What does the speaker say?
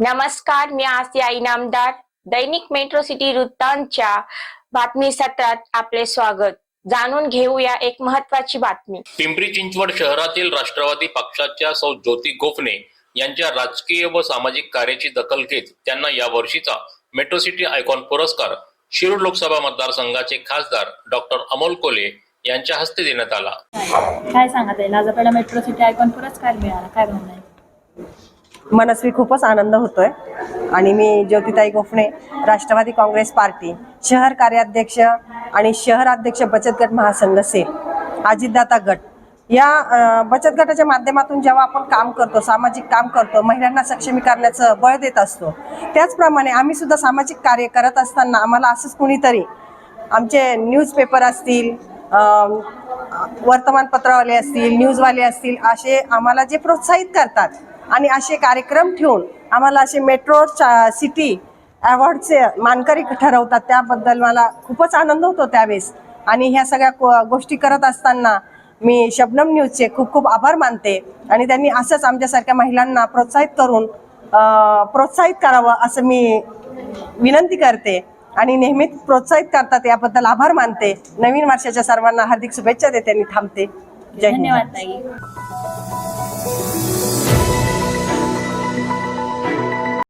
नमस्कार मी आसिया इनामदार दैनिक metro city वृत्तांतच्या बातमी सत्रात आपले स्वागत. जाणून घेऊया एक महत्वाची बातमी. पिंपरी चिंचवड शहरातील राष्ट्रवादी पक्षाच्या सौ ज्योती गोफणे यांच्या राजकीय व सामाजिक कार्याची दखल घेत त्यांना या वर्षीचा मेट्रो सिटी आयकॉन पुरस्कार शिरूर लोकसभा मतदारसंघाचे खासदार डॉक्टर अमोल कोले यांच्या हस्ते देण्यात आला. काय सांगत आहे आज आपल्याला मेट्रो सिटी आयकॉन पुरस्कार मिळाला. काय आहे? मनस्वी खूपच आनंद होतोय. आणि मी ज्योतिताई गोफणे राष्ट्रवादी काँग्रेस पार्टी शहर कार्याध्यक्ष आणि शहराध्यक्ष बचत गट महासंघ सेल अजितदाता गट. या बचत गटाच्या माध्यमातून जेव्हा आपण काम करतो सामाजिक काम करतो महिलांना सक्षमी करण्याचं बळ देत असतो त्याचप्रमाणे आम्ही सुद्धा सामाजिक कार्य करत असताना आम्हाला असंच कुणीतरी आमचे न्यूजपेपर असतील वर्तमानपत्रवाले असतील न्यूजवाले असतील असे आम्हाला जे प्रोत्साहित करतात आणि असे कार्यक्रम ठेवून आम्हाला असे मेट्रो सिटी अवॉर्डचे मानकरी ठरवतात. त्याबद्दल मला खूपच आनंद होतो त्यावेळेस. आणि ह्या सगळ्या गोष्टी करत असताना मी शबनम न्यूजचे खूप खूप आभार मानते. आणि त्यांनी असंच आमच्यासारख्या महिलांना प्रोत्साहित करून प्रोत्साहित करावं असं मी विनंती करते. आणि नेहमीच प्रोत्साहित करतात याबद्दल आभार मानते. नवीन वर्षाच्या सर्वांना हार्दिक शुभेच्छा देते आणि थांबते. जय धन्यवाद